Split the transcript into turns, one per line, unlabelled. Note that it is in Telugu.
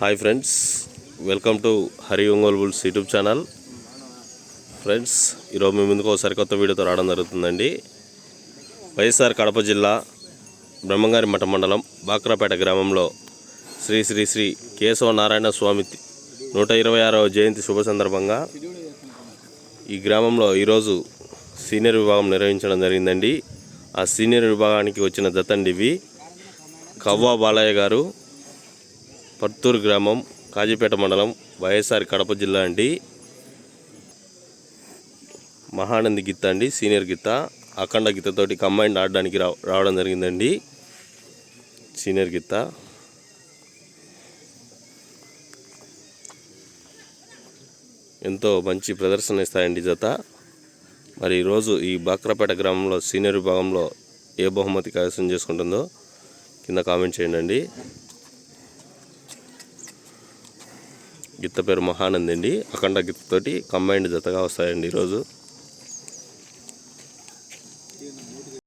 Hi friends welcome to Hari Ongole bulls YouTube channel. Friends ఈరోజు మీ ముందుకు ఒకసారి కొత్త వీడియోతో రావడం జరుగుతుందండి. వైఎస్ఆర్ కడప జిల్లా బ్రహ్మంగారి మఠ మండలం బాక్రాపేట గ్రామంలో శ్రీ శ్రీ శ్రీ కేశవ నారాయణ స్వామి నూట ఇరవై ఆరవ జయంతి శుభ సందర్భంగా ఈ గ్రామంలో ఈరోజు సీనియర్ విభాగం నిర్వహించడం జరిగిందండి. ఆ సీనియర్ విభాగానికి వచ్చిన జతండి కవ్వా బాలయ్య గారు పర్తూరు గ్రామం కాజీపేట మండలం వైఎస్ఆర్ కడప జిల్లా అండి. మహానంది గిత్త అండి సీనియర్ గిత్త. అఖండ గీతతోటి కంబైండ్ ఆడడానికి రావడం జరిగిందండి. సీనియర్ గిత్త. ఎంతో మంచి ప్రదర్శన ఇస్తాయండి జత. మరి ఈరోజు ఈ బాక్రాపేట గ్రామంలో సీనియర్ విభాగంలో ఏ బహుమతి కైవసం చేసుకుంటుందో కింద కామెంట్ చేయండి అండి గిత్త పేరు మహానంది అండి అఖండ గిత్తతోటి కంబైండ్ జతగా వస్తాయండి ఈరోజు.